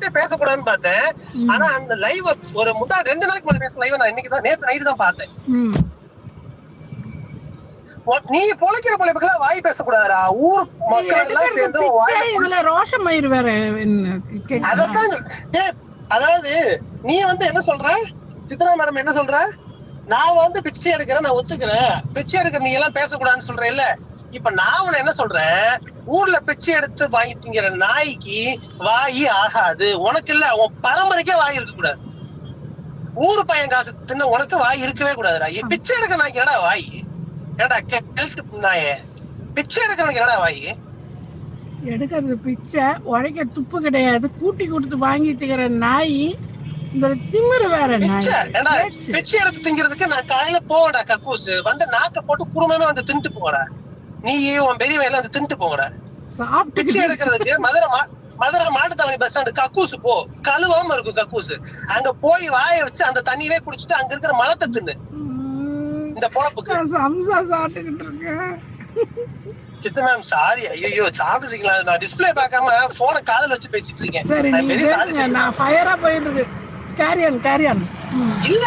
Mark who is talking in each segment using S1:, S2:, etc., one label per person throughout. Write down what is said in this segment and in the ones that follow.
S1: வார்த்தையை பேசக்கூடாதுன்னு பார்த்தேன். ஆனா அந்த லைவ் ஒரு முந்தா ரெண்டு நாளைக்கு முன்னாடி லைவ் நான் இன்னைக்கு தான் நேத்து நைட்டு தான் பார்த்தேன். நீ பொழைக்கிற பொழைப்புக்கெல்லாம் வாய் பேசக்கூடாதுடா. ஊர் மக்கள் எல்லாம் சேர்ந்து
S2: இதுல வேற கேக்குதா?
S1: அதத்தான் சொல்- டேய், அதாவது நீ வந்து என்ன சொல்ற? சித்ரா மேடம் என்ன சொல்ற? நான் வந்து பிச்சை எடுக்கிறேன் நான் ஒத்துக்கிறேன். பிச்சை எடுக்கிற நீ எல்லாம் பேசக்கூடாதுன்னு சொல்றேன் இல்ல. இப்ப நான் உன்னை என்ன சொல்றேன்? ஊர்ல பிச்சை எடுத்து வாங்கி திங்கிற நாய்க்கு வாய் ஆகாது. உனக்கு இல்ல உன் பரம்பரைக்கே வாய் இருக்க கூடாது. ஊரு பையன் காசு தின்ன உனக்கு வாய் இருக்கவே கூடாதுடா. பிச்சை எடுக்கிற நாய்க்கு என்னடா வாய்? ஏடா ஹெல்த் நாயே? பிச்சை எடுக்கிறவனுக்கு என்னடா வாய்?
S2: எடுக்கிறது பிச்சை உழைக்க துப்பு கிடையாது. கூட்டி கொடுத்து வாங்கி திங்கிற நாய் இந்த திமிரு வேற
S1: பிச்சை? எடுத்து திங்கிறதுக்கு நான் காலையில போவேன்டா கக்கூஸ் வந்து நாக்க போட்டு குடும்பமே வந்து தின்ட்டு போங்கடா நீ உன் பெரியவன் எல்லாம் வந்து தின்ட்டு போங்கடா.
S2: சாப்பிட்டு
S1: எடுக்கிறதுக்கு மதுரை மதுரை மாட்டுத்தாவணி பஸ் ஸ்டாண்டு கக்கூஸ் போ. கழுவாம இருக்கும் கக்கூஸ் அங்க போய் வாய வச்சு அந்த தண்ணியவே குடிச்சிட்டு அங்க இருக்கிற மலத்தை தின்னு. இந்த பொழப்புக்கு.
S2: சம்சா சாப்பிட்டுக்கிட்டு இருக்கேன்.
S1: சித்து மேம் சாரி ஐயோ சாப்பிடுறீங்களா நான் டிஸ்பிளே பார்க்காம போனை காதுல வச்சு பேசிட்டு இருக்கேன்.
S2: சரி நான் ஃபயரா போயிட்டு இருக்கு. கேரியன் கேரியன்
S1: இல்ல.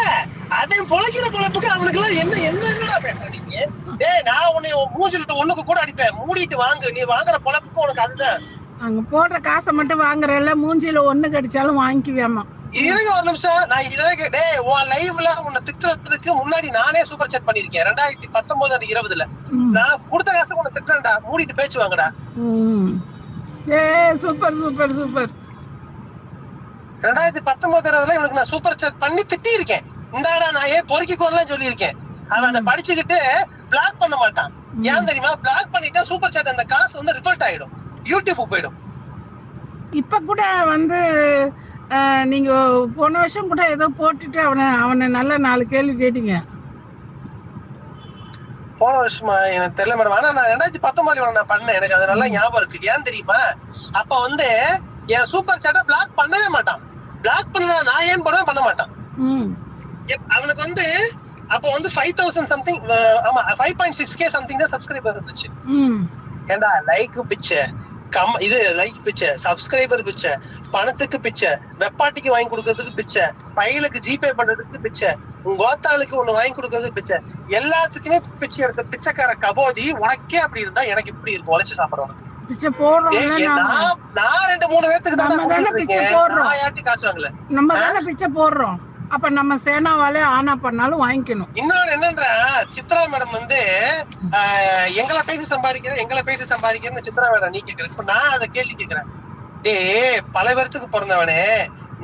S1: அவன் பொழைக்கிற பொழப்புக்கு அவனுக்கு எல்லாம் என்ன என்ன என்னடா பேசுறீங்க? டேய் நான் உன்னை மூஞ்சிலிட்டு ஒண்ணுக்கு கூட அடிப்பேன். மூடிட்டு வாங்கு. நீ வாங்குற பொழப்புக்கு உனக்கு அதுதான்.
S2: அங்க போடுற காசை மட்டும் வாங்குறல்ல மூஞ்சில ஒண்ணு கடிச்சாலும் வாங்கிக்குவேமா
S1: இருங்க ஒரு நிமிஷம். நான் இதவே கே- டேய் உன் லைவ்ல உன்னை திட்டுறதுக்கு முன்னாடி நானே சூப்பர் செட் பண்ணிருக்கேன் ரெண்டாயிரத்தி பத்தொன்பது அண்ட் இருபதுல. நான் கொடுத்த காசு உன்னை திட்டுறேன்டா. மூடிட்டு பேச்சு வாங்கடா.
S2: ஏ சூப்பர் சூப்பர் சூப்பர்
S1: ரெண்டாயிரத்தி பத்தொன்பது இருபதுல இவனுக்கு நான் சூப்பர் செட் பண்ணி திட்டி இருக்கேன் இந்தாடா நான் ஏன் பொறுக்கிக்கோலாம் சொல்லியிருக்கேன். அவன் அதை படிச்சுக்கிட்டு பிளாக் பண்ண மாட்டான். ஏன் தெரியுமா? பிளாக் பண்ணிட்டா சூப்பர் சாட் அந்த காசு வந்து ரிஃபல்ட் ஆயிடும். யூடியூப் போயிடும்.
S2: இப்ப கூட வந்து நீங்க போன வருஷம் கூட ஏதோ போட்டுட்டு அவனை அவனை நல்ல நாலு கேள்வி கேட்டீங்க.
S1: போன வருஷமா? எனக்கு தெரியல மேடம் ஆனா நான் ரெண்டாயிரத்தி பத்தொன்பதுல நான் பண்ணேன். எனக்கு அது நல்லா ஞாபகம் இருக்கு. ஏன் தெரியுமா? அப்ப வந்து என் சூப்பர் சாட்டை பிளாக் பண்ணவே மாட்டான். பிளாக் பண்ணா நான் ஏன் பண்ணவே பண்ண மாட்டான். அவனுக்கு வந்து அப்ப வந்து ஃபைவ் தௌசண்ட் சம்திங் ஆமா five point six K something தான் சப்ஸ்கிரைபர் இருந்துச்சு. ஏண்டா லைக் பிச்சை கம் இது லைக் பிச்சை சப்ஸ்கிரைபர் பிச்சை பணத்துக்கு பிச்சை வெப்பாட்டிக்கு வாங்கி கொடுக்கறதுக்கு பிச்சை பையலுக்கு ஜிபே பண்றதுக்கு பிச்சை உங்க கோத்தாளுக்கு ஒண்ணு வாங்கி கொடுக்கறதுக்கு பிச்சை எல்லாத்துக்குமே பிச்சை எடுத்த பிச்சைக்கார கபோதி உனக்கே அப்படி இருந்தா எனக்கு இப்படி இருக்கும் உழைச்சு சாப்பிடுறவனுக்கு. நான் ரெண்டு மூணு பேர்த்துக்கு தான் காசு வாங்கல.
S2: நம்ம தானே பிச்சை போடுறோம். அப்ப நம்ம சேனாவாலே ஆனா பண்ணாலும் வாங்கிக்கணும்.
S1: இன்னொன்னு என்னன்ற சித்ரா மேடம் வந்து எங்களை பேசி சம்பாதிக்கிறேன் எங்களை பேசி சம்பாதிக்கிறேன்னு சித்ரா மேடம் நீ கேக்குற. இப்ப நான் அதை கேள்வி கேக்குறேன். டேய் பல பேர்த்துக்கு பிறந்தவனே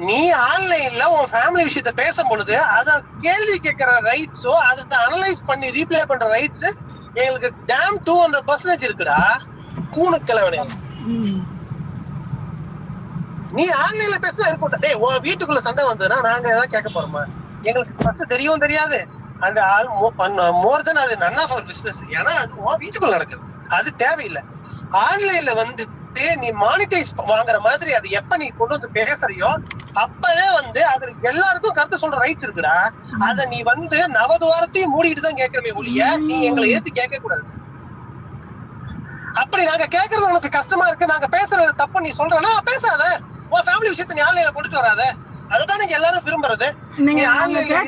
S1: நீ ஆன்லைன்ல உன் ஃபேமிலி விஷயத்த பேசும் பொழுது அத கேள்வி கேட்கிற ரைட்ஸோ அதை அனலைஸ் பண்ணி ரீப்ளே பண்ற ரைட்ஸ் எங்களுக்கு டேம் டூ ஹண்ட்ரட் பர்சன்டேஜ் இருக்குடா. கூணு கிழவனே. நீ ஆன்லைன்ல பேசினா இருக்கட்டும் டேய் உன் வீட்டுக்குள்ள சண்டை வந்ததுன்னா நாங்க ஏதாவது கேட்க போறோமா? எங்களுக்கு ஃபர்ஸ்ட் தெரியவும் தெரியாது. அண்ட் ஆல் மோர் தென் அது நன் ஆஃப் பிசினஸ் ஏன்னா அது உன் வீட்டுக்குள்ள நடக்குது. அது தேவையில்லை. ஆன்லைன்ல வந்து நீ மானிட்டைஸ் வாங்குற மாதிரி அது எப்ப நீ கொண்டு வந்து பேசுறியோ அப்பவே வந்து அது எல்லாருக்கும் கருத்து சொல்ற ரைட்ஸ் இருக்குடா. அத நீ வந்து நவதுவாரத்தையும் மூடிட்டு தான் கேட்கறமே ஒழிய நீ எங்களை ஏத்து கேட்க கூடாது. அப்படி நாங்க கேக்குறது உனக்கு கஷ்டமா இருக்கு. நாங்க பேசுறது தப்பு நீ சொல்றனா பேசாத. உன் ஃபேமிலி விஷயத்தை நீ ஆன்லைன்ல கொண்டுட்டு வராத. அதுதான் நீங்க எல்லாரும் விரும்புறது.
S2: நீங்க
S1: நீ ஆன்லைன்ல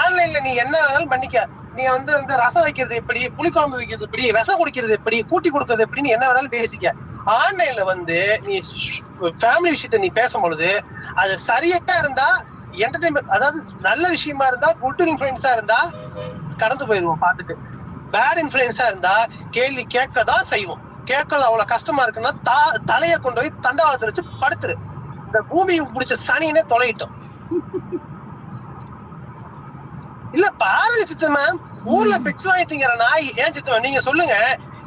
S1: ஆன்லைன்ல நீ என்ன வேணாலும் பண்ணிக்க. நீ வந்து வந்து ரசம் வைக்கிறது எப்படி புளிக்குழம்பு வைக்கிறது எப்படி விஷம் குடிக்கிறது எப்படி கூட்டி கொடுக்கறது எப்படி நீ என்ன வேணாலும் பேசிக்க. ஆன்லைன்ல வந்து நீ ஃபேமிலி விஷயத்த நீ பேசும் பொழுது அது சரியா இருந்தா என்டர்டைன்மெண்ட் அதாவது நல்ல விஷயமா இருந்தா குட் இன்ஃபுளுன்ஸா இருந்தா கடந்து போயிடுவோம் பார்த்துட்டு. பேட் இன்ஃபுளுன்ஸா இருந்தா கேள்வி கேட்க தான் செய்வோம். கேட்கல அவ்வளவு கஷ்டமா இருக்குன்னா தா தலைய கொண்டு போய் தண்டவாளத்தை வச்சு படுத்துரு. இந்த பூமி பிடிச்ச சனினே தொலையிட்டோம். இல்ல பாருங்க சித்து மேம் ஊர்ல பிக்ஸ் வாங்கி திங்கிற நாய். ஏன் சித்து மேம் நீங்க சொல்லுங்க.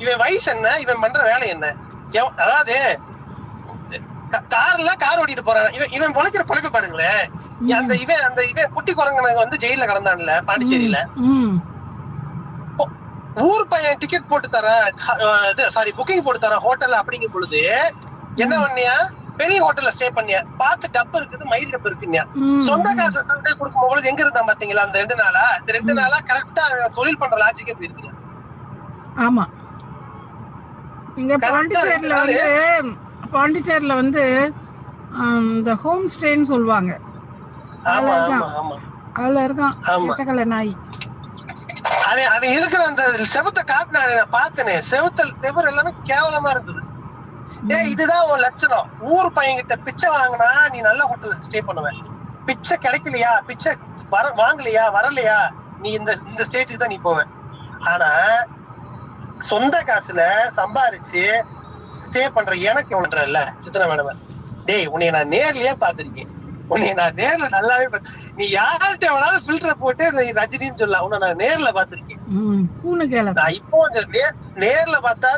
S1: இவன் வயசு என்ன? இவன் பண்ற வேலை என்ன? அதாவது கார்ல கார் ஓட்டிட்டு போறான். இவன் இவன் பொழைக்கிற பொழைப்ப பாருங்களேன். அந்த இவன் அந்த இவன் குட்டி குரங்கனுக்கு வந்து ஜெயில கடந்தான்ல பாண்டிச்சேரியில. ஊர் பையன் டிக்கெட் போட்டு தரேன் இது சாரி புக்கிங் போட்டு தரேன் ஹோட்டல்ல அப்படிங்கும் பொழுது என்ன பண்ணியா? பெரிய ஹோட்டல்ல ஸ்டே பண்ணியா? பார்த்து டப்பு இருக்குது மயில் டப்பு இருக்குன்னியா?
S2: ம்.
S1: சொந்த காசு சண்டை கொடுக்கும் பொழுது எங்க இருந்தா பாத்தீங்களா அந்த ரெண்டு நாளா? இந்த ரெண்டு நாளா கரெக்டா தொழில் பண்ற லாஜிக்கே போயிருக்கீங்க
S2: ஆமா. இங்க பாண்டிச்சேரியில வந்து பாண்டிச்சேரியில வந்து இந்த ஹோம் ஸ்டேன்னு சொல்லுவாங்க. அதுல இருக்கான்
S1: ஆமா.
S2: பச்சைக்கலை நாய்.
S1: அவன் அவன் இருக்கிற அந்த செவத்தை காட்டினானே நான் பார்த்தனே. செவுத்தல் செவர் எல்லாமே கேவலமா இருந்தது. ஏய் இதுதான் உன் லட்சணம். ஊர் பையன்கிட்ட பிச்சை வாங்கினா நீ நல்ல ஹோட்டல்ல ஸ்டே பண்ணுவேன் பிச்சை கிடைக்கலையா? பிச்சை வர வாங்கலையா? வரலையா? நீ இந்த இந்த ஸ்டேஜுக்கு தான் நீ போவ. ஆனா சொந்த காசுல சம்பாரிச்சு ஸ்டே பண்ற எனக்கு ஒன்றல்ல. சித்தன மேடம். டேய் உன்னை நான் நேர்லயே பார்த்திருக்கேன். உன்னை நான் நேர்ல நல்லாவே பார்த்து நீ யார்கிட்ட வேணாலும் ஃபில்டர் போட்டு ரஜினின்னு சொல்லலாம். உன்னை நான் நேர்ல நான் இப்போ நேர்ல பார்த்தா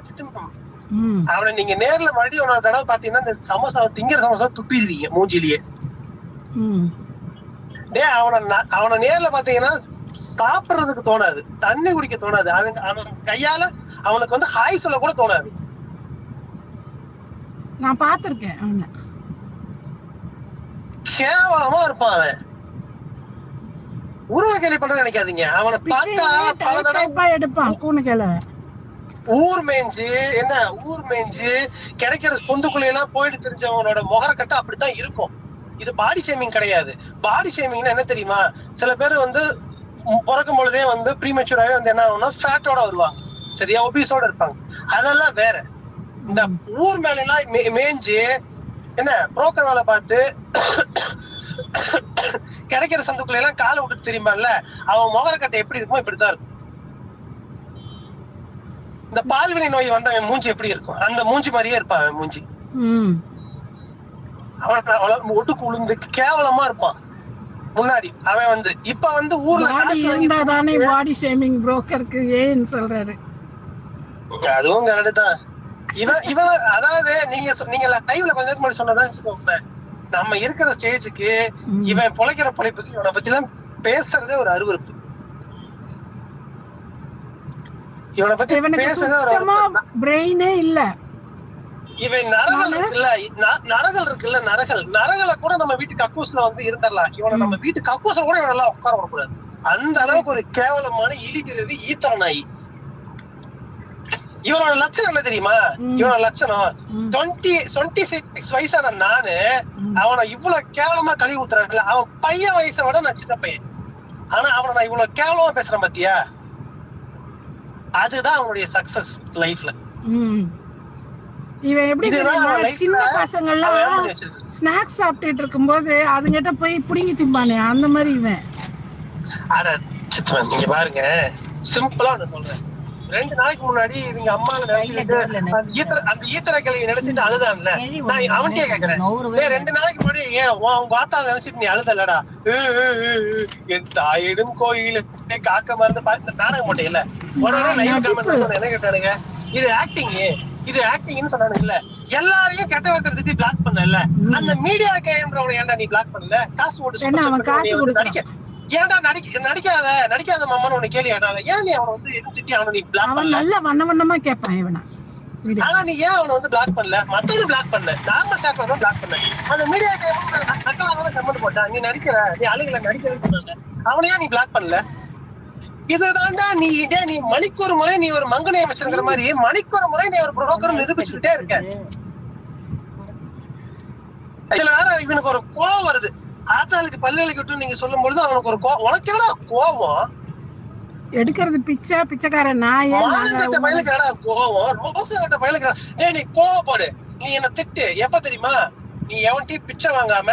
S1: அவனை நீங்க நேர்ல மறுபடியும் ஒரு தடவை பாத்தீங்கன்னா இந்த சமோசா திங்கிற சமோசா துப்பிடுவீங்க மூஞ்சிலேயே. டேய் அவனை அவனை நேர்ல பாத்தீங்கன்னா சாப்பிடுறதுக்கு தோணாது. தண்ணி குடிக்க தோணாது. அவன் அவன் கையால அவனுக்கு வந்து ஹாய் சொல்ல கூட தோணாது.
S2: நான் பார்த்திருக்கேன் அவனை.
S1: கேவலமா இருப்பான் அவன். உருவ கேள்வி பண்ற நினைக்காதீங்க. அவனை பார்த்தா பல தடவை
S2: டைப்பா எடுப்பான் பூனை கேள.
S1: ஊர் மேய்ஞ்சு என்ன ஊர் மேய்ஞ்சு கிடைக்கிற பொந்துக்குள்ள எல்லாம் போயிட்டு தெரிஞ்சவங்களோட முகரக்கட்டை அப்படித்தான் இருக்கும். இது பாடி ஷேமிங் கிடையாது. பாடி ஷேமிங்னா என்ன தெரியுமா? சில பேர் வந்து பிறக்கும் பொழுதே வந்து ப்ரீமெச்சூராவே வந்து என்ன ஆகும்னா ஃபேட்டோட வருவாங்க. சரியா? ஒபிஸோட இருப்பாங்க. அதெல்லாம் வேற. இந்த ஊர் மேல எல்லாம் மே- மேய்ஞ்சு என்ன புரோக்கர் வேலை பார்த்து கிடைக்கிற சந்துக்குள்ள எல்லாம் காலை விட்டு தெரியுமால அவன் முகரக்கட்டை எப்படி இருக்குமோ இப்படித்தான் இருக்கும். இந்த பால்வினை நோய் வந்தவன் மூஞ்சி எப்படி இருக்கும்? அந்த மூஞ்சி மாதிரியே இருப்பான் அவன் மூஞ்சி. அவன் ஒட்டுக்கு உளுந்து கேவலமா இருப்பான். முன்னாடி அவன் வந்து இப்ப வந்து ஊர்ல
S2: பாடி ஷேமிங் புரோக்கருக்கு ஏன்னு சொல்றாரு.
S1: அதுவும் கரெக்ட் தான். இவன் இவன் அதாவது நீங்க நீங்க லைவ்ல கொஞ்ச முன்னாடி சொன்னதான் வச்சுக்கோங்க நம்ம இருக்கிற ஸ்டேஜுக்கு. இவன் பொழைக்கிற பொழைப்புக்கு இவனை பத்தி எல்லாம் பேசுறதே ஒரு அருவருப்பு. இவனை பத்தி பேசுறதே ஒரு
S2: பிரெயினே இல்ல.
S1: இவன் நரகள் இருக்குல்ல ந- நரகள் இருக்குல்ல நரகள் நரகளை கூட நம்ம வீட்டு கக்கூஸ்ல வந்து இருந்துடலாம். இவனை நம்ம வீட்டு கக்கூஸ்ல கூட இவன் எல்லாம் உட்கார விடக்கூடாது. அந்த அளவுக்கு ஒரு கேவலமான இழிக்கிறது ஈத்தர நாய் இவனோட லட்சணம் என்ன தெரியுமா. இவனோட லட்சணம். டுவெண்ட்டி டுவெண்ட்டி சிக்ஸ் வயசான நானு. அவனை இவ்வளவு கேவலமா கழுவி ஊத்துறான்ல அவன் பையன் வயசை விட நான் சின்ன பையன் ஆனா அவனை நான் இவ்வளவு கேவலமா பேசுறேன் பாத்தியா அதுதான் அவனுடைய சக்சஸ் லைஃப்ல.
S2: இவன் எப்படி சின்ன பசங்க எல்லாம். ஸ்நாக்ஸ் சாப்பிட்டுட்டு இருக்கும்போது அதுங்கிட்ட போய் புடுங்கி திம்பானே அந்த மாதிரி இவன்
S1: அட சித்தவன் நீங்க பாருங்க சிம்பிளா ஒண்ணு சொல்றேன் ரெண்டு நாளைக்கு முன்னாடி இவங்க அம்மா நினைச்சுட்டு அந்த ஈத்தர அந்த ஈத்தர கிழவி நினைச்சிட்டு அழுதான்ல. நான் அவன்கிட்டயே கேக்குறேன். ரெண்டு நாளைக்கு முன்னாடி ஏன் உன் ஆத்தால நினைச்சிட்டு நீ அழுதலடா. என் தாயிடும் கோயில். காக்க மருந்து பார்த்து நாடகம் போட்டீங்கல்ல உடனே லைவ் கமெண்ட் என்ன கேட்டானுங்க? இது ஆக்டிங் இது ஆக்டிங்னு சொன்னானுங்க இல்ல எல்லாரையும் கெட்ட வார்த்தை திட்டி பிளாக் பண்ணல. அந்த மீடியா கேன்றவனை ஏன்டா நீ பிளாக் பண்ணல? காசு போட்டு
S2: அவன் காசு
S1: வந்து ஏன்டா நடிக்க நடிக்காத நடிக்காத மாமான்னு உன்னை கேள்வி கேட்டாங்க ஏன் நீ அவனை வந்து எதுவும் திட்டி அவனை நீ பிளாக்
S2: அவன்
S1: பண்ணல?
S2: நல்ல வண்ண வண்ணமா கேட்பான் இவனை.
S1: ஆனா நீ ஏன் அவனை வந்து பிளாக் பண்ணல? மத்தவங்க பிளாக் பண்ணல. நார்மல் ஷாட் தான் பிளாக் பண்ண அந்த மீடியா நக்கலாக கமெண்ட் போட்டான். நீ நடிக்கிற நீ அழுகல நடிக்கிறேன்னு அவனையா நீ பிளாக் பண்ணல? இதுதான்டா நீ இதே நீ மணிக்கு ஒரு முறை நீ ஒரு மங்கனை அமைச்சிருக்கிற மாதிரி மணிக்கு ஒரு முறை நீ ஒரு புரோக்கர் நிரூபிச்சுக்கிட்டே இருக்க. இதுல வேற இவனுக்கு ஒரு கோவம் வருது. ஆத்தாளுக்கு பல்லுகளுக்கு விட்டு நீங்க சொல்லும் பொழுது அவனுக்கு ஒரு கோவம் உனக்கு என்ன கோவம்?
S2: எடுக்கிறது பிச்சை பிச்சைக்காரன் நாயே
S1: மானங்கட்ட
S2: நாங்க
S1: பயலுக்கு என்னடா கோவம்? ரோசங்கட்ட பயலுக்கு ஏய் நீ கோவப்படு. நீ என்ன திட்டு. எப்ப தெரியுமா? நீ எவன்கிட்டயும் பிச்சை வாங்காம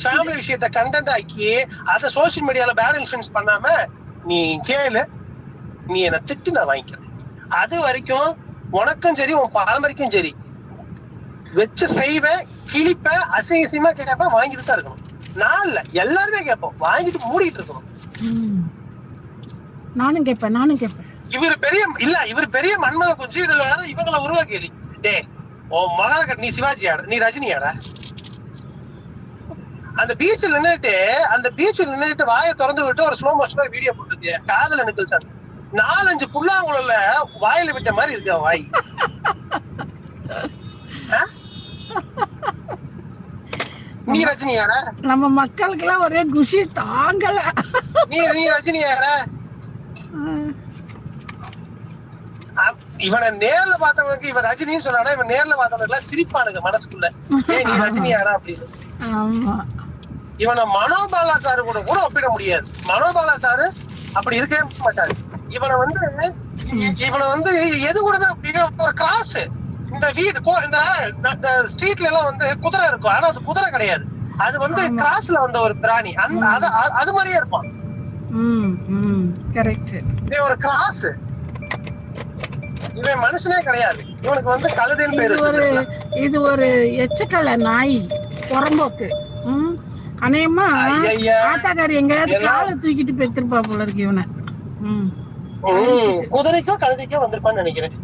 S1: ஃபேமிலி விஷயத்த கண்டென்ட் ஆக்கி அத சோசியல் மீடியால பேட் இன்ஃபுளுன்ஸ் பண்ணாம நீ கேளு. நீ என்ன திட்டு நான் வாங்கிக்கிறேன். அது வரைக்கும் உனக்கும் சரி உன் பாரம்பரிக்கும் சரி. வச்சு செய்வேன் கிழிப்பேன் அசிங்க அசிங்கமா கேட்பேன் வாங்கிட்டு தான் இருக்கணும். நான் இல்ல எல்லாருமே கேட்போம். வாங்கிட்டு மூடிட்டு இருக்கணும்.
S2: நானும் கேட்பேன் நானும் கேட்பேன்.
S1: இவர் பெரிய இல்ல இவர் பெரிய மன்மத குஞ்சு இதுல வேற இவங்கள உருவா கேலி. டே உன் மகன நீ சிவாஜியாடா நீ ரஜினியாடா? அந்த பீச்சில் நின்னுட்டு அந்த பீச்சில் நின்னுட்டு வாயை திறந்து விட்டு ஒரு ஸ்லோ மோஷனா வீடியோ போட்டுருந்திய காதல நிக்கல்சன் நாலஞ்சு புல்லாங்குழல வாயில விட்ட மாதிரி இருக்கு வாய்? நீ ரஜினியாடா
S2: நம்ம மக்களுக்கெல்லாம் ஒரே குஷி தாங்கல.
S1: நீ நீ ரஜினியாடா இவனை நேர்ல பார்த்தவனுக்கு இவன் ரஜினின்னு சொன்னானா இவன் நேர்ல பார்த்தவனுக்கு எல்லாம் சிரிப்பானுங்க மனசுக்குள்ள. ஏய் நீ ரஜினியாடா அப்படின்னு. இவனை மனோபாலா சாரு கூட கூட ஒப்பிட முடியாது. மனோபாலா சாரு அப்படி இருக்கவே மாட்டாரு. இவனை வந்து இவனை வந்து எது கூட ஒரு கிராஸ் இந்த வீடு இந்த ஸ்ட்ரீட்ல எல்லாம் வந்து குதிரை இருக்கும். ஆனா அது குதிரை கிடையாது. அது வந்து. கிராஸ்ல வந்த ஒரு பிராணி. அந்த அது மாதிரியே இருப்பான்
S2: ம் ம் கரெக்ட்
S1: இவன் ஒரு கிராஸ் இவன் மனுஷனே கிடையாது. இவனுக்கு வந்து கழுதைன்னு
S2: இது
S1: பேரு
S2: ஒரு. இது ஒரு எச்சக்கலை நாய் புறம்போக்கு. ம் அநேகமா. ஆத்தாக்காரி எங்கேயாவது காலை தூக்கிட்டு பெத்திருப்பா போல இருக்கு இவனை.
S1: குதிரைக்கோ கழுதைக்கோ வந்திருப்பான்னு நினைக்கிறேன்.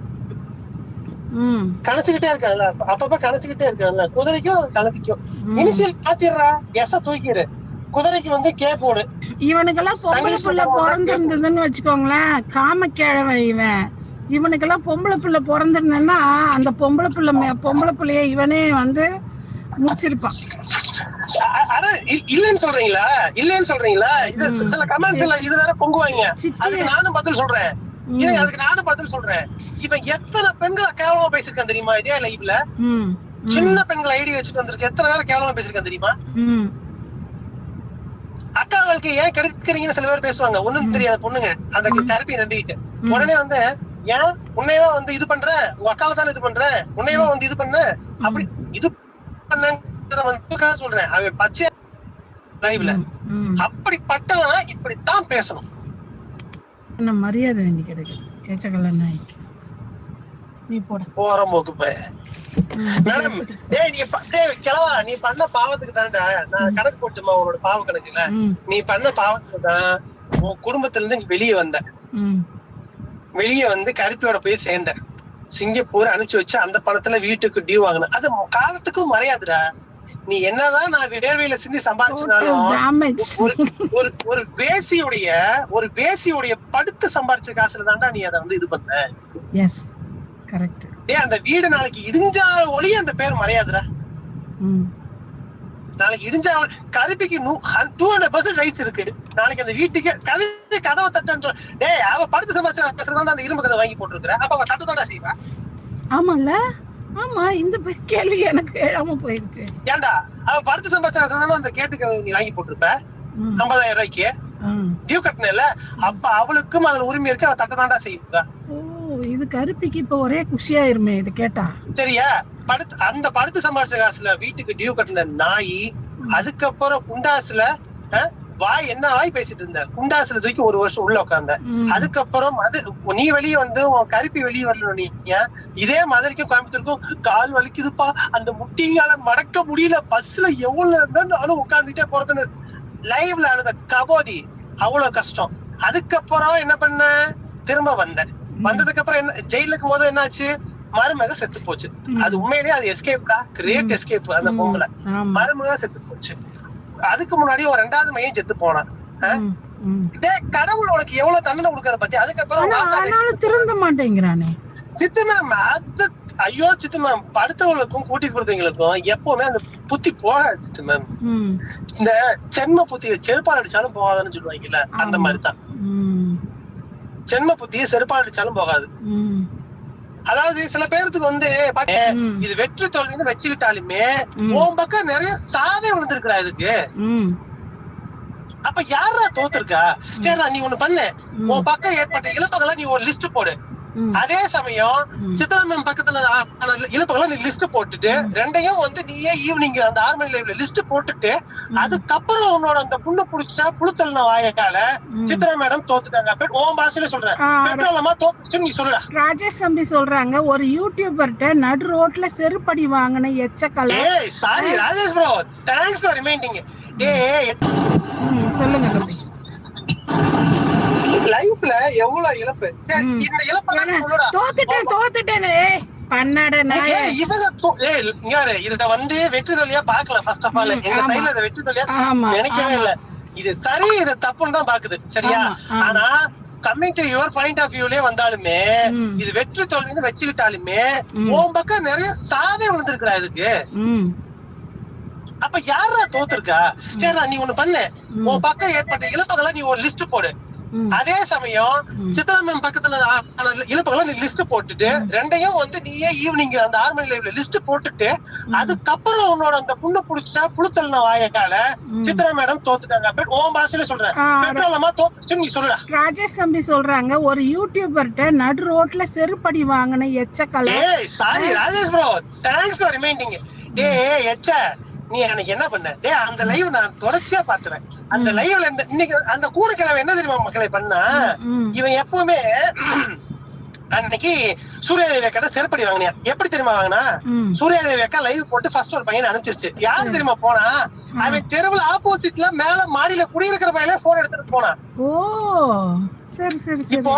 S1: கணச்சுக்கிட்டே இருக்கான்ல. அப்ப- அப்பப்ப கணச்சுக்கிட்டே இருக்கான்ல. குதிரைக்கும் கழுதைக்கும்
S2: ம்.
S1: இனிஷியல் மாத்திடுறா எச தூக்கிடு குதிரைக்கு வந்து கே போடு.
S2: இவனுக்கெல்லாம் பொம்பளை பிள்ளை. பிறந்திருந்ததுன்னு வச்சுக்கோங்களேன் காமக்கிழவன் இவன். இவனுக்கெல்லாம் பொம்பளை பிள்ளை பிறந்திருந்தேன்னா அந்த பொம்பளை பிள்ளை பொம்பளை பிள்ளைய இவனே வந்து முடிச்சிருப்பான்.
S1: இல்லைன்னு சொல்றீங்களா? இல்லைன்னு சொல்றீங்களா? இது. சில கமெண்ட்ஸ் எல்லாம் இது வேற பொங்குவாங்க. அதுக்கு நானும் பதில் சொல்றேன். இருங்க, அதுக்கு நானும் பதில் சொல்றேன். இவன் எத்தனை பெண்களை கேவலமா பேசிருக்கான் தெரியுமா? இதே
S2: ம்,
S1: சின்ன பெண்களை ஐடி வச்சுட்டு வந்திருக்கு எத்தனை பேரை கேவலமா பேசிருக்கான் தெரியுமா? அக்காங்களுக்கு ஏன் கெடுக்கிறீங்கன்னு சில பேர் பேசுவாங்க. ஒண்ணும் தெரியாத பொண்ணுங்க. அந்த தெரப்பி நம்பிக்கிட்டு. உடனே வந்து ஏன்? உன்னையவா வந்து இது பண்ற? உங்க அக்காவை தானே இது பண்ற? உன்னையவா வந்து இது பண்ண. அப்படி இது பண்ண வந்து சொல்றேன். அவன் பச்சை லைவ்ல
S2: ம், ம்.
S1: அப்படிப்பட்டவனா இப்படித்தான் பேசணும்.
S2: என்ன மரியாதை வேண்டி கிடைக்கும் எச்சக்கலை நாய் நீ போட.
S1: போற போக்கு போய்
S2: ம்.
S1: மேடம் டேய் நீ ப- டேய் கிழவா நீ பண்ண பாவத்துக்கு தான்டா. நான் கணக்கு போட்டுமா உன்னோட பாவ கணக்குல? நீ பண்ண பாவத்துக்கு தான் உன் குடும்பத்துல இருந்து வெளியே வந்த. வெளியே வந்து கருப்பியோட போய் சேர்ந்த. சிங்கப்பூர் அனுப்பிச்சு வச்சு அந்த பணத்துல வீட்டுக்கு டியூ வாங்கின. அது காலத்துக்கும் மறையாதுடா. நீ என்னதான் நான் வேர்வையில சிந்தி சம்பாதிச்சினாலும் ஒரு ஒரு வேசியுடைய ஒரு வேசியுடைய படுத்து சம்பாரிச்ச காசுல தான்டா நீ அதை வந்து இது பண்ண.
S2: எஸ் கரெக்ட்
S1: டேய் அந்த வீடு நாளைக்கு இடிஞ்சா ஒளிய அந்த பேர் மறையாதுடா. நாளைக்கு இடிஞ்சா கருப்பிக்கு டூ ஹண்ட்ரட் பர்சன்ட் ரைட்ஸ் இருக்கு. நாளைக்கு அந்த வீட்டுக்கு கதவு கதவை தட்டுன்ற டேய் அவ படுத்து சம்பாதிச்ச காசுல தான் அந்த இரும்பு கதை வாங்கி போட்டுருக்கிற. அப்ப அவ தட்டு தான்டா செய்வா.
S2: ஆமால ஆமா இந்த கேள்வி எனக்கு எழாம போயிடுச்சு.
S1: ஏன்டா அவ படுத்து சம்பாதிச்ச காசுல தானே அந்த கேட்டுக்கு நீ வாங்கி போட்டிருப்ப? ஐம்பதாயிரம் ரூபாய்க்கு. டியூ கட்டினல அப்ப அவளுக்கும் அதுல உரிமை இருக்கு அவ தட்ட தாண்டா
S2: ஓ இது கருப்பிக்கு இப்ப ஒரே குஷியாயிருமே இது கேட்டா.
S1: சரியா? படுத்து அந்த படுத்து சம்பாதிச்ச காசுல வீட்டுக்கு டியூ கட்டின நாய் அதுக்கப்புறம் குண்டாசுல வாய் என்ன வாய் பேசிட்டு இருந்த? குண்டாசுல தூக்கி ஒரு வருஷம் உள்ள உட்கார்ந்த அதுக்கப்புறம் அது நீ வெளியே வந்து உன் கருப்பி வெளியே வரணும் நீ. இதே மதுரைக்கும் கோயம்புத்தூருக்கும் கால் வலிக்குதுப்பா. அந்த முட்டிங்கால மடக்க முடியல. பஸ்ல எவ்வளவு இருந்தா நானும் உட்கார்ந்துட்டே போறதுன்னு லைவ்ல அழுத கபோதி. அவ்வளவு கஷ்டம். அதுக்கப்புறம் என்ன பண்ண? திரும்ப வந்தேன். வந்ததுக்கு அப்புறம் என்ன ஜெயிலுக்கு போது என்னாச்சு? மருமக செத்து போச்சு. அது உண்மையிலேயே அது எஸ்கேப்டா கிரேட் எஸ்கேப் அந்த
S2: ஆமா.
S1: மருமக செத்து போச்சு. அதுக்கு முன்னாடி ஒரு ரெண்டாவது மையம் செத்து போனான். கடவுள் உனக்கு எவ்வளவு தண்டனை கொடுக்கறத பத்தி அதுக்கப்புறம்
S2: திருந்த மாட்டேங்கிறானே.
S1: சித்து மேம் அது ஐயோ சித்து மேம் படுத்தவங்களுக்கும் கூட்டி கொடுத்தவங்களுக்கும் எப்பவுமே அந்த புத்தி போகாது சித்து மேம் இந்த சென்ம புத்திய செருப்பால் அடிச்சாலும் போகாதுன்னு சொல்லுவாங்கல்ல அந்த
S2: ஆமா.
S1: மாதிரி தான்
S2: ம்,
S1: சென்ம புத்திய செருப்பால் அடிச்சாலும் போகாது. அதாவது சில பேர்த்துக்கு வந்து இது வெற்றி தோல்வின்னு வச்சுக்கிட்டாலுமே. உன் பக்கம் நிறைய சாவே விழுந்திருக்கிறா இதுக்கு. அப்ப யாரா தோத்துருக்கா? சரிடா நீ ஒண்ணு பண்ணு. உன் பக்கம் ஏற்பட்ட இழப்புகளை நீ ஒரு லிஸ்ட் போடு. அதே சமயம் மேம் பக்கத்துல இழுப்பெல்லாம் நீ லிஸ்ட் போட்டுட்டு ரெண்டையும் வந்து நீயே ஈவினிங் அந்த ஆறு மணி லைவ்ல லிஸ்ட் போட்டுட்டு அதுக்கப்புறம் உன்னோட அந்த புண்ணு புடிச்சா புழுத்தல் வாயக்கால. சித்ரா மேடம் தோத்துட்டாங்க. உன் பாஷையில சொல்றேன். பெட்ரோலமா தோத்துச்சுன்னு நீ சொல்லுடா.
S2: ராஜேஷ் தம்பி சொல்றாங்க ஒரு யூடியூபர்கிட்ட நடு ரோட்ல செருப்படி வாங்கின எச்சக்கலை.
S1: Sorry Rajesh bro thanks for reminding
S2: ம், சொல்லுங்க
S1: லைஃப்ல எவ்வளவு இழப்பு. இந்த சொல்லுடா
S2: தோத்துட்டேன் தோத்துட்டேனே
S1: இத வந்து வெற்றி தொழியா பாக்கல ஃபர்ஸ்ட் ஆஃப் ஆல் எங்க. சைடுல இத வெற்றி தொழியா
S2: ஆமா,
S1: நினைக்கவே. இல்ல இது சரி இது தப்புன்னு தான் பாக்குது சரியா. ஆனா coming to your point of வியூலயே வந்தாலுமே. இது வெற்றி தோல்வின்னு வச்சுக்கிட்டாலுமே. உன் பக்கம் நிறைய சாவே விழுந்திருக்கிறா இதுக்கு அப்ப யாரா தோத்துருக்கா சரிடா நீ ஒண்ணு பண்ணு. உன் பக்கம் ஏற்பட்ட இழப்புகளை நீ ஒரு லிஸ்ட் போடு. அதே சமயம் மேம் பக்கத்துல இழுப்பகல நீ லிஸ்ட் போட்டுட்டு ரெண்டையும் வந்து நீயே ஈவினிங் அந்த ஆறு மணி லைவ்ல லிஸ்ட் போட்டுட்டு அதுக்கப்புறம் உன்னோட அந்த புண்ணு புடிச்சா புழுத்தல்ன வாயக்கால. சித்ரா மேடம் தோத்துட்டாங்க. உன் பாஷையில சொல்றேன். பெட்ரோலமா தோத்துச்சு நீ சொல்லுடா.
S2: ராஜேஷ் தம்பி சொல்றாங்க ஒரு யூடியூபர்கிட்ட நடு ரோட்ல செருப்படி வாங்கின எச்சக்கலை
S1: sorry Rajesh bro thanks for reminding டேய் எச்ச நீ எனக்கு என்ன பண்ண? டேய் அந்த லைவ் நான் தொடர்ச்சியா பாத்துறேன் அந்த லைவ்ல இந்த இன்னைக்கு அந்த கூடக்கிழமை என்ன தெரியுமா மக்களை பண்ணா. இவன் எப்பவுமே அன்னைக்கு சூர்யாதேவி அக்கா செருப்படி வாங்கினியா. எப்படி தெரியுமா வாங்கினா. சூர்யாதேவி அக்கா லைவ் போட்டு ஃபர்ஸ்ட் ஒரு பையன் அனுப்பிச்சிருச்சு. யாரு தெரியுமா போனா? அவன் தெருவுல ஆப்போசிட்ல மேல மாடியில குடியிருக்கிற பையனே போன் எடுத்துட்டு போனான்.
S2: ஓ சரி சரி சரி.
S1: இப்போ